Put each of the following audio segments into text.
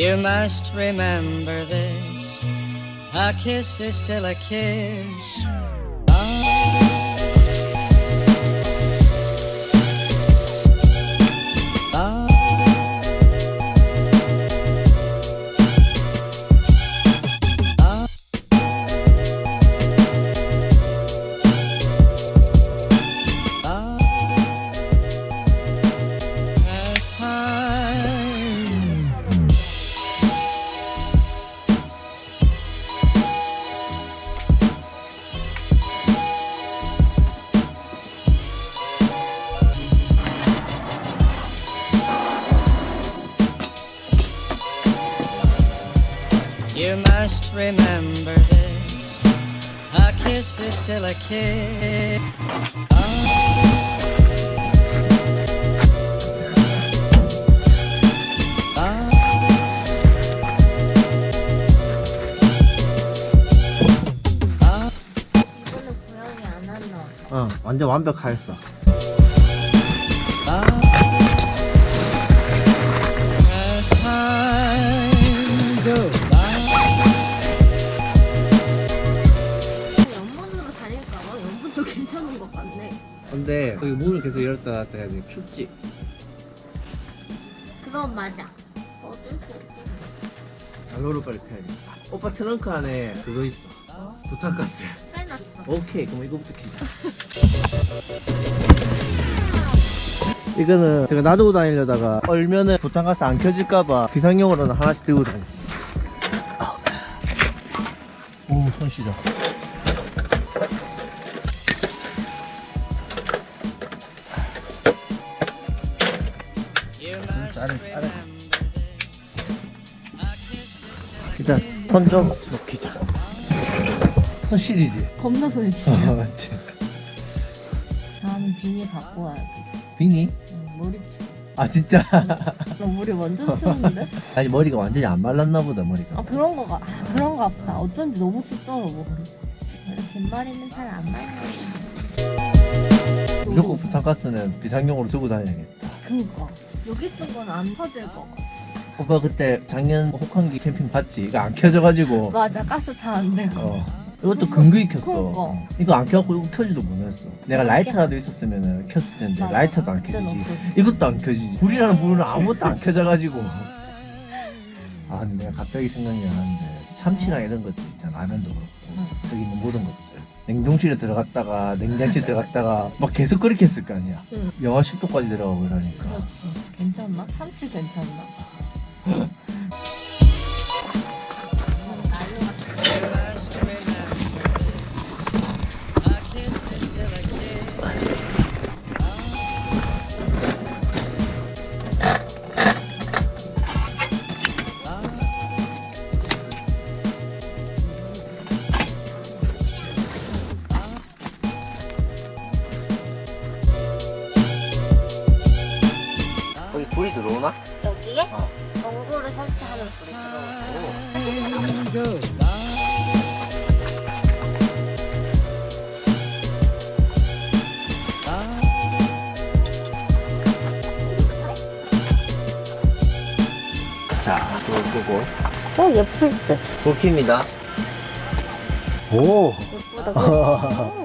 You must remember this. A kiss is still a kiss. Kiss. Ah. Ah. 이거는 고양이 안 왔나? 어, 완전 완벽하였어. 근데 여기 문을 계속 열었다 닫았다 해야 돼. 춥지? 그건 맞아. 어쩔 수 없어. 난로를 빨리 펴야겠다. 오빠 트렁크 안에 그거 있어. 부탄가스. 빼놨어. 오케이, 그럼 이거부터 켜자. 이거는 제가 놔두고 다니려다가 얼면은 부탄가스 안 켜질까봐 비상용으로는 하나씩 들고 다니. 아. 오, 손 시려. Still a 일단 손좀 놓기자. 손 시리지? 겁나 손실. 아, 맞지. 다음은 비니 갖고 와야겠어. 비니? 응, 머리. 아, 진짜? 너 머리 완전 추운데? 아니, 머리가 완전히 안 말랐나 보다, 머리가. 아 그런 거가 아, 그런가 보다. 어쩐지 너무 춥더라고. 원래 긴 머리는 잘 안 말려. 무조건 부탄가스는 비상용으로 들고 다녀야겠다. 그니까 여기 쓴 건 안 터질 거. 오빠 그때 작년 혹한기 캠핑 봤지? 이거 안 켜져가지고. 맞아 가스 다 안 되고. 어. 이것도 근근히 켰어. 그러니까. 이거 안 켜갖고 이거 켜지도 못했어. 내가 라이터라도 있었으면 켰을 텐데 맞아. 라이터도 안 그때는 켜지지. 없어지지. 이것도 안 켜지지. 불이라는 불은 아무것도 안 켜져가지고. 아 근데 내가 갑자기 생각이 나는데 참치랑 이런 것들 있잖아. 라면도 그렇고 응. 여기 있는 모든 것들. 냉동실에 들어갔다가 냉장실에 들어갔다가 막 계속 그렇게 했을 거 아니야. 응. 영하 10도까지 내려가고 이러니까. 그렇지. 괜찮나? 참치 괜찮나? 자, 불 끄고. 어 예쁠 듯. 불 킵니다. 오! 예쁘다.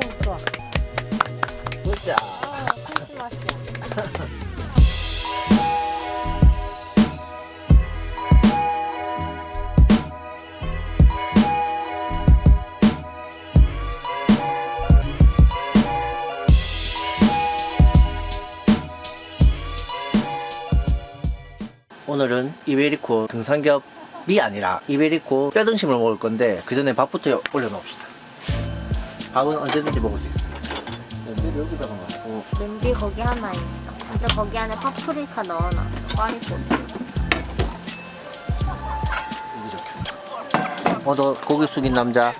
이베리코 등산겹이 아니라 이베리코 뼈등심을 먹을 건데 그 전에 밥부터 올려놓읍시다. 밥은 언제든지 먹을 수 있습니다. 면들을 여기다가 놔고 냄비 거기 하나 있어. 근데 거기 안에 파프리카 넣어놨어. 꽈리고추. 여기 좋겠다. 어, 저 고기 숙인 남자.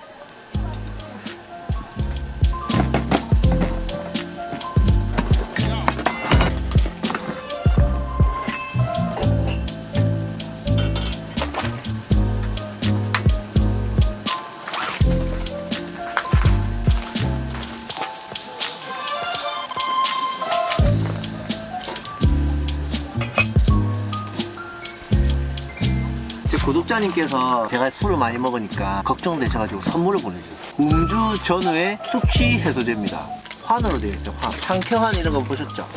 구독자님께서 제가 술을 많이 먹으니까 걱정되셔가지고 선물을 보내주셨어요. 음주 전후의 숙취 해소제입니다. 환으로 되어 있어요. 환. 상쾌환 이런 거 보셨죠?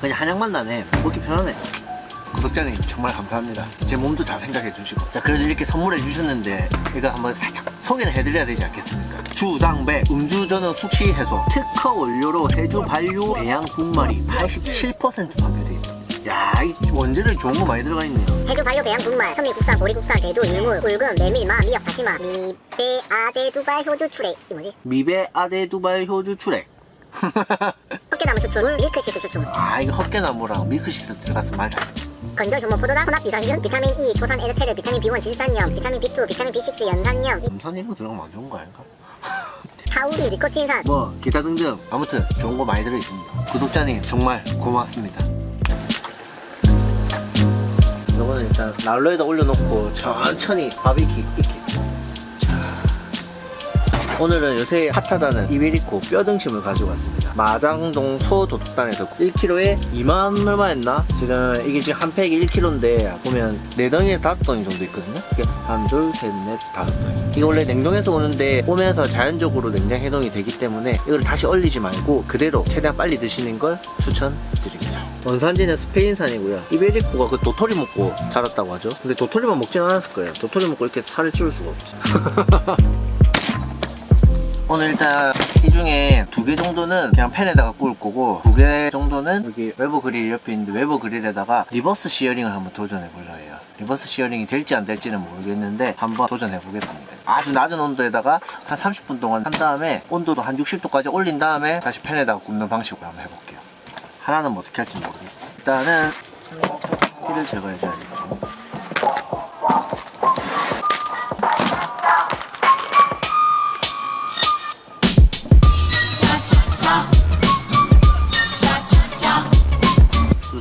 그냥 한약만 나네. 먹기 편하네. 구독자님 정말 감사합니다. 제 몸도 다 생각해 주시고. 자, 그래도 이렇게 선물해 주셨는데 이거 한번 살짝 소개를 해드려야 되지 않겠습니까? 주당배 음주 전후 숙취 해소 특허 원료로 해주 반류 배양 분말이 87% 함유돼 있다. 야, 이 원재료 좋은 거 많이 들어가 있네요. 해주 발효 배양 분말, 현미 국산, 보리 국산, 대두, 일물, 꿀금, 메밀, 마, 미역, 다시마, 미배, 아대, 두발, 효주, 추레. 이 뭐지? 미베 아데 두발 효주 추렉. 헛개나무 추출, 물, 밀크시드 추출. 아, 이거 헛개나무랑 밀크시스 들어갔으면 말이야. 건조 효모 포도당, 혼합 비상균, 비타민 E, 토산 에르테르, 비타민 B1 질산염, 비타민 B2, 비타민 B6 연산염, 음산 이런 거 들어가면 안 좋은 거 아닌가? 타우린, 니코틴산. 뭐 기타 등등. 아무튼 좋은 거 많이 들어있습니다. 구독자님 정말 고맙습니다. 이거는 일단 난로에다 올려놓고 천천히 바비큐 자 오늘은 요새 핫하다는 이베리코 뼈등심을 가지고 왔습니다. 마장동 소도둑단에서 1kg에 2만 얼마 했나? 지금 이게 지금 한 팩이 1kg인데 보면 4덩이에서 5덩이 정도 있거든요? 이게 한, 둘, 셋, 넷, 다섯 덩이. 이게 원래 냉동에서 오는데 오면서 자연적으로 냉장 해동이 되기 때문에 이걸 다시 얼리지 말고 그대로 최대한 빨리 드시는 걸 추천드립니다. 원산지는 스페인산이고요. 이베리코가 그 도토리 먹고 자랐다고 하죠. 근데 도토리만 먹진 않았을 거예요. 도토리 먹고 이렇게 살을 찌울 수가 없죠 오늘 일단 이 중에 두 개 정도는 그냥 팬에다가 구울 거고 두 개 정도는 여기 외부 그릴 옆에 있는데 외부 그릴에다가 리버스 시어링을 한번 도전해 보려 해요. 리버스 시어링이 될지 안 될지는 모르겠는데 한번 도전해 보겠습니다. 아주 낮은 온도에다가 한 30분 동안 한 다음에 온도도 한 60도까지 올린 다음에 다시 팬에다가 굽는 방식으로 한번 해볼게요. 하나는 뭐 어떻게 할지 모르겠고 일단은 피를 제거해 줘야겠죠.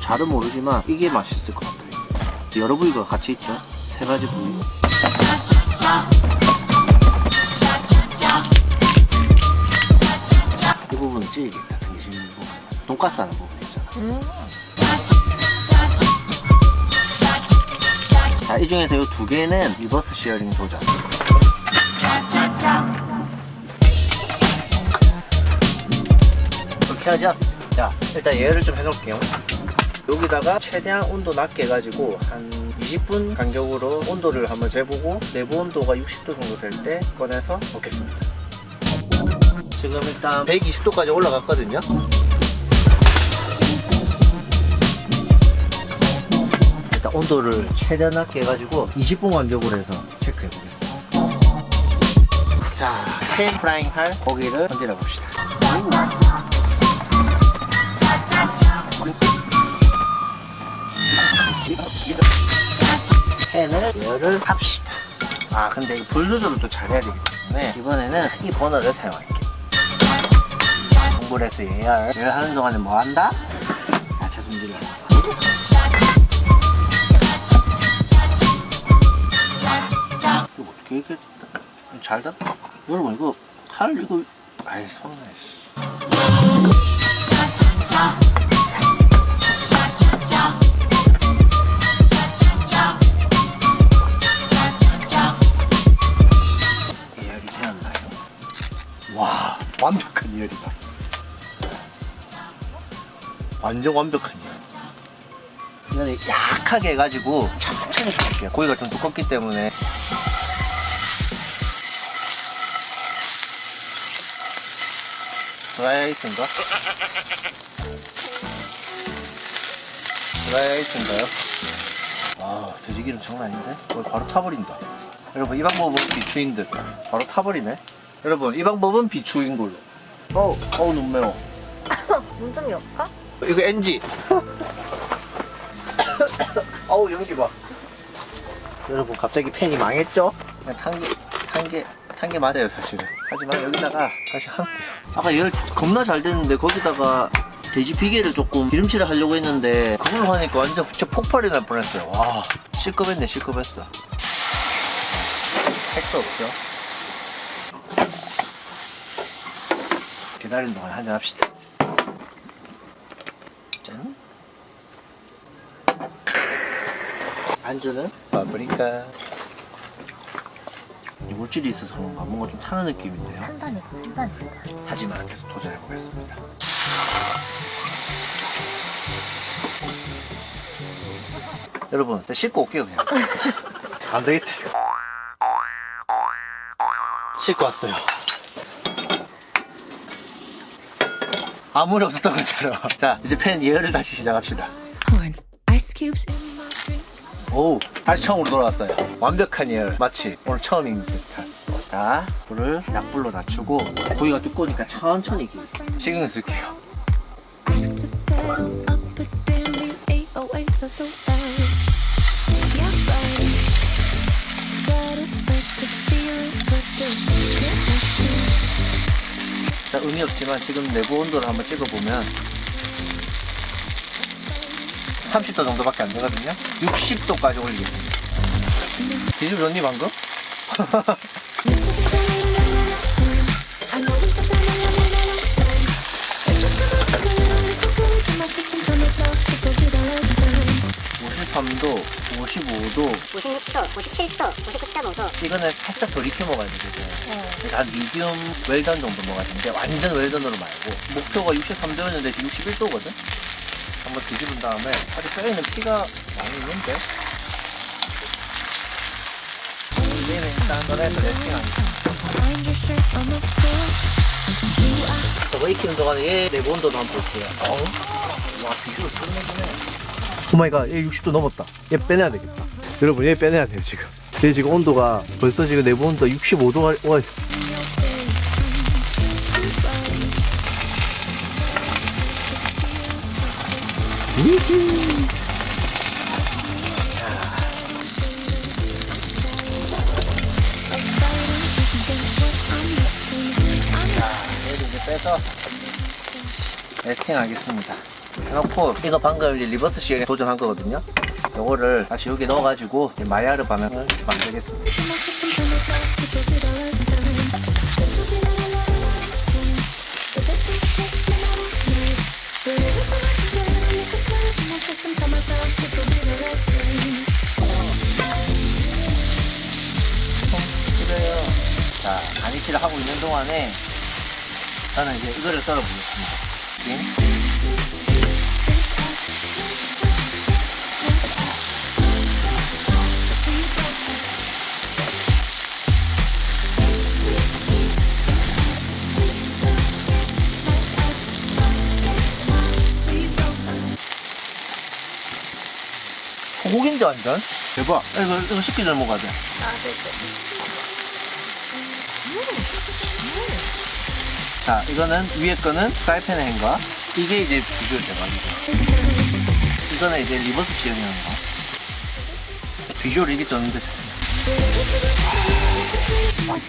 잘은 모르지만 이게 맛있을 것 같아요. 여러 부위가 같이 있죠. 세 가지 부위. 이 부분은 찌겠다. 등심 부분. 돈가스 하는 부분 있잖아. 자, 이 중에서 이 두 개는 리버스 시어링 도전. 이렇게 하자. 자, 일단 얘를 좀 해놓을게요. 여기다가 최대한 온도 낮게 해가지고 한 20분 간격으로 온도를 한번 재보고 내부 온도가 60도 정도 될 때 꺼내서 먹겠습니다. 지금 일단 120도까지 올라갔거든요. 일단 온도를 최대한 낮게 해가지고 20분 간격으로 해서 체크해 보겠습니다. 자, 팬 프라잉 할 고기를 건드려 봅시다. 팬을 열을 합시다. 아 근데 이불 조절을 또 잘해야 되기 때문에 이번에는 이 버너를 사용할게요. 동불에서 예열. 예열 하는 동안에 뭐 한다? 야채 손질을 한다. 이거 어떻게 이렇게 잘 다? 여러분 이거 칼 이거 아이 손에 완전 예열 이거는 약하게 해가지고 천천히 갈게요 고기가 좀 두껍기 때문에 드라이아이스인가? 드라이아이스인가요? 아 돼지기름 장난 아닌데? 어, 바로 타버린다 여러분 이 방법은 비추인 듯 바로 타버리네 여러분 이 방법은 비추인 걸로 어우 어우 눈 매워 문좀 열까? 이거 NG 어우 연기 봐. 여러분 갑자기 팬이 망했죠? 그냥 탄게 탄게 탄게 맞아요 사실은. 하지만 여기다가 다시 할게요 아까 열 겁나 잘 됐는데 거기다가 돼지 비계를 조금 기름칠을 하려고 했는데 그걸로 하니까 완전 진짜 폭발이 날 뻔했어요. 와 실급했네 실급했어. 택도 없죠? 기다리는 동안 한잔 합시다 안주는 파프리카. 이 물질이 있어서 그런가 뭔가 좀 타는 느낌인데요. 한다니까, 한다니까. 하지만 계속 도전해 보겠습니다. 여러분, 저 씻고 올게요 그냥. 안 되겠다. 씻고 왔어요. 아무 리 없었던 것처럼. 자, 이제 팬 예열을 다시 시작합시다. horns, ice cubes. 오, 다시 처음으로 돌아왔어요. 완벽한 예열. 마치 오늘 처음인 듯한. 자, 불을 약불로 낮추고 고기가 두꺼우니까 천천히. 신경 쓸게요. Ask to settle up, but damn these 808s are so loud. Yeah, right. Try to break the feeling, but there's no connection. 자, 의미 없지만 지금 내부 온도를 한번 찍어보면 30도 정도밖에 안 되거든요. 60도까지 올리겠습니다. 뒤집었니 방금? I know we said that I love you the last time. It's just a little bit of a courage in my system. Tell myself this will be the last time. 53도, 55도 96도, 97도, 99.5도. 이거는 살짝 덜 익혀 먹어야 되거든. 그래서 한 미디움 웰던 정도 먹어야 되는데 완전 웰던으로 말고 목표가 63도였는데 지금 61도거든. 한번 뒤집은 다음에 아직 뼈에는 피가 많이 있는데 이제는 일단 꺼내서 floor. 저거 익히는 동안에 얘 내부 온도도 한번 볼게요. 어우, 와 비주얼 끝내주네. 오마이갓, 얘 60도 넘었다. 얘 빼내야 되겠다. 여러분, 얘 빼내야 돼요 지금. 얘 지금 온도가 벌써 지금 내부 온도 65도가 와. 빼서 레스팅 하겠습니다. 해놓고 이거 방금 리버스 시에 도전한 거거든요. 요거를 다시 여기 넣어가지고 마야르 반응을 만들겠습니다. 자, 가니치를 하고 있는 동안에 저는 이제 이거를 썰어 보겠습니다. 고기인데 완전 대박. 이거 이거 식기 전에 먹어야 돼 자, 이거는 위에 거는 프라이팬에 한 거. 이게 이제 비주얼 대박이죠. 이거는 이제 리버스 시연이라는 거. 비주얼 이게 떴는데 My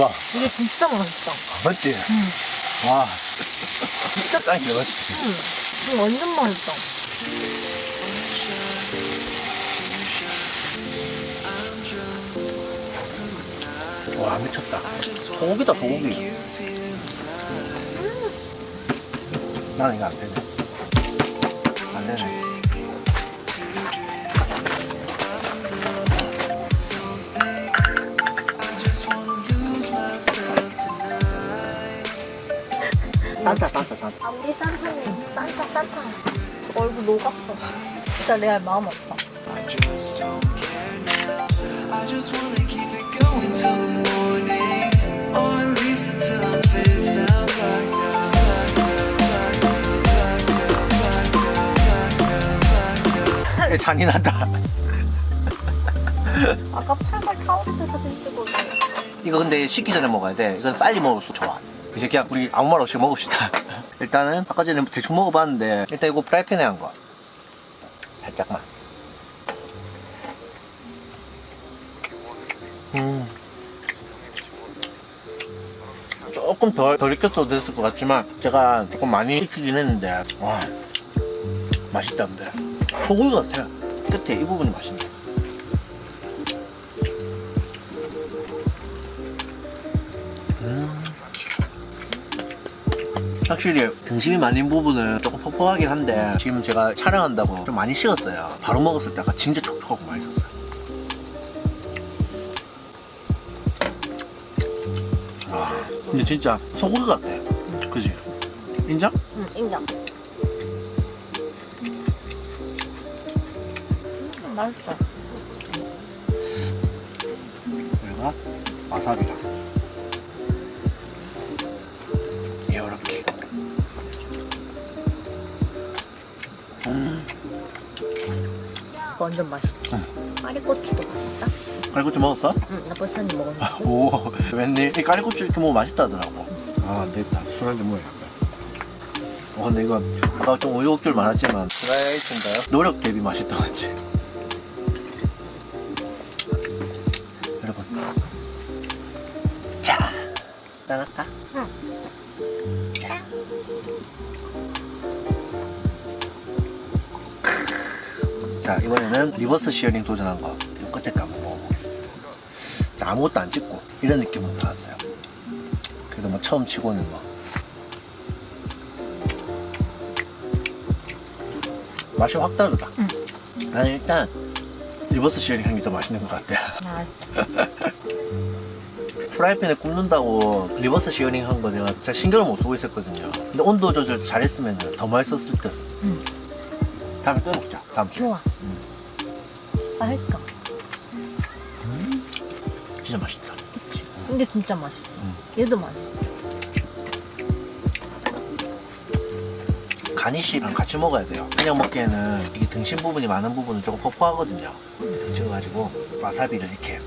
대박. 이게 진짜 맛있다. 맞지? 와. 진짜 짱이다, 맞지? 이거 완전 맛있다. 와, 미쳤다. 소고기다, 소고기. 나는 이거 안 되네. 산타, 산타, 산타. 아무리 산타는 산타 산타. 얼굴 녹았어. 진짜 레알 마음 아파. 잔인하다. 아까 팔발 타오르스 사진 찍어줘. 이거 근데 식기 전에 먹어야 돼. 이건 빨리 먹을수록 좋아. 이제 그냥 우리 아무 말 없이 먹읍시다. 일단은 아까 전에 대충 먹어봤는데 일단 이거 프라이팬에 한 거. 살짝만. 음. 조금 덜, 덜 익혔어도 됐을 것 같지만 제가 조금 많이 익히긴 했는데 와 맛있다 근데 소고기 같아 끝에 이 부분이 맛있네 음. 확실히 등심이 말린 부분은 조금 퍽퍽하긴 한데 지금 제가 촬영한다고 좀 많이 식었어요. 바로 먹었을 때가 진짜 촉촉하고 맛있었어요. 와 근데 진짜 소고기 같아. 그지? 인정? 응 인정. 음, 맛있어 그리고 와사비랑 음 완전 맛있어 파리고추도 맛있다. 까리고추 먹었어? 응 나 벌써 한입 먹었는데. 오 웬일? 이 까리고추 이렇게 먹으면 맛있다더라고. 아 안 되겠다. 술 한잔 먹어야겠다 어 근데 이거 아까 좀 우여곡절 많았지만 프라이스인가요? 노력 대비 맛있다 맞지? 여러분. 자 짠할까? 자 이번에는 리버스 시어링 도전한 거 이 끝에 거 한번 먹어보겠습니다. 자 아무것도 안 찍고 이런 느낌으로 나왔어요. 그래도 뭐 처음 치고는 뭐. 맛이 확 다르다. 나는 일단 리버스 시어링 한게더 맛있는 것 같아 아, 프라이팬에 굽는다고 리버스 시어링 한 거 내가 진짜 신경을 못 쓰고 있었거든요. 근데 온도 조절 잘했으면 더 맛있었을 듯. 응. 다음에 또 먹자. 다음 주에. 좋아 맛있다 진짜 맛있다 그치 근데 진짜 맛있어 응. 얘도 맛있어 가니쉬랑 같이 먹어야 돼요. 그냥 먹기에는 이게 등심 부분이 많은 부분은 조금 퍽퍽하거든요. 찍어가지고 와사비를 이렇게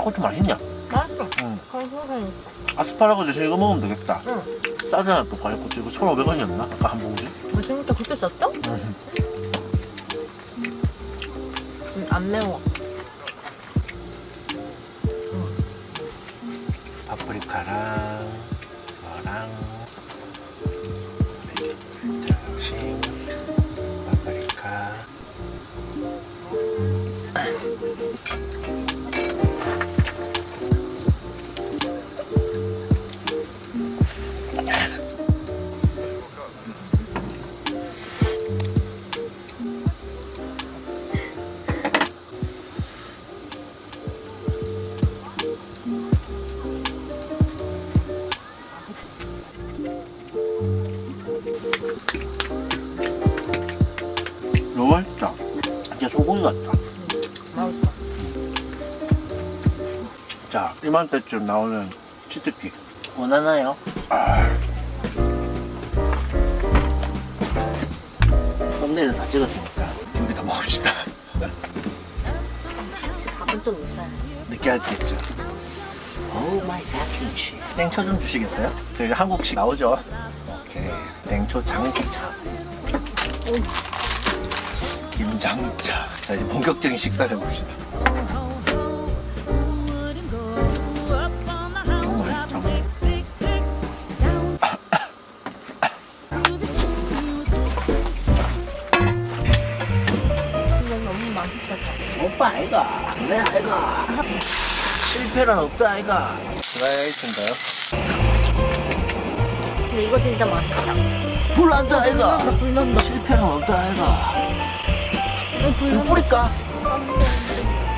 깔고추 맛있냐? 맛있어 응. kal국은 아스파라거 대신 이거 먹으면 되겠다. 응 싸잖아 또 깔고추 이거 1,500원이었나? 아까 한 봉지? 뭐 진짜 그렇게 썼어? 응. 응, 안 매워 파프리카랑 이거랑 소고기 같다. 자 이맘때쯤 나오는 치트키. 원하나요? 아. 썸네일은 다 찍었으니까. 여기 다 먹읍시다. 혹시 밥은 좀 있어야 해 느끼할 게 있죠. 오 마이 갓 김치. 땡초 좀 주시겠어요? 저 이제 한국식 나오죠? 오케이. 땡초 장기차 김장차. 자 이제 본격적인 식사를 해봅시다. 오빠 아이가. 내 아이가. 실패란 없다 아이가. 드라이아이스인가요? 근데 이거 진짜 맛있다. 불난다 아이가. 불난다. 실패란 없다 아이가 이거 뿌릴까?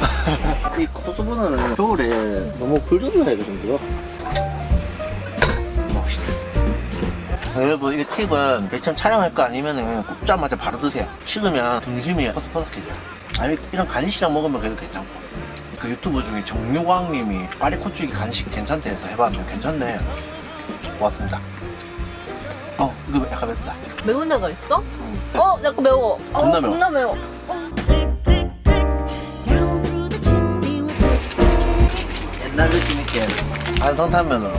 이 코스보다는 겨울에 너무 불 조절해야 되는데요 먹읍시다. 아, 여러분 이게 팁은 매점 촬영할 거 아니면은 굽자마자 바로 드세요. 식으면 등심이 퍼석퍼석해져요. 아니 이런 간이시랑 먹으면 그래도 괜찮고. 그 유튜버 중에 정유광님이 파리코쭈기 간식 괜찮대 해서 해봤는데 괜찮네. 고맙습니다. 어 이거 약간 맵다. 매운 데가 있어? 어 약간 매워. 어, 겁나 매워. 겁나 매워 옛날 느낌 있게 안성탄면으로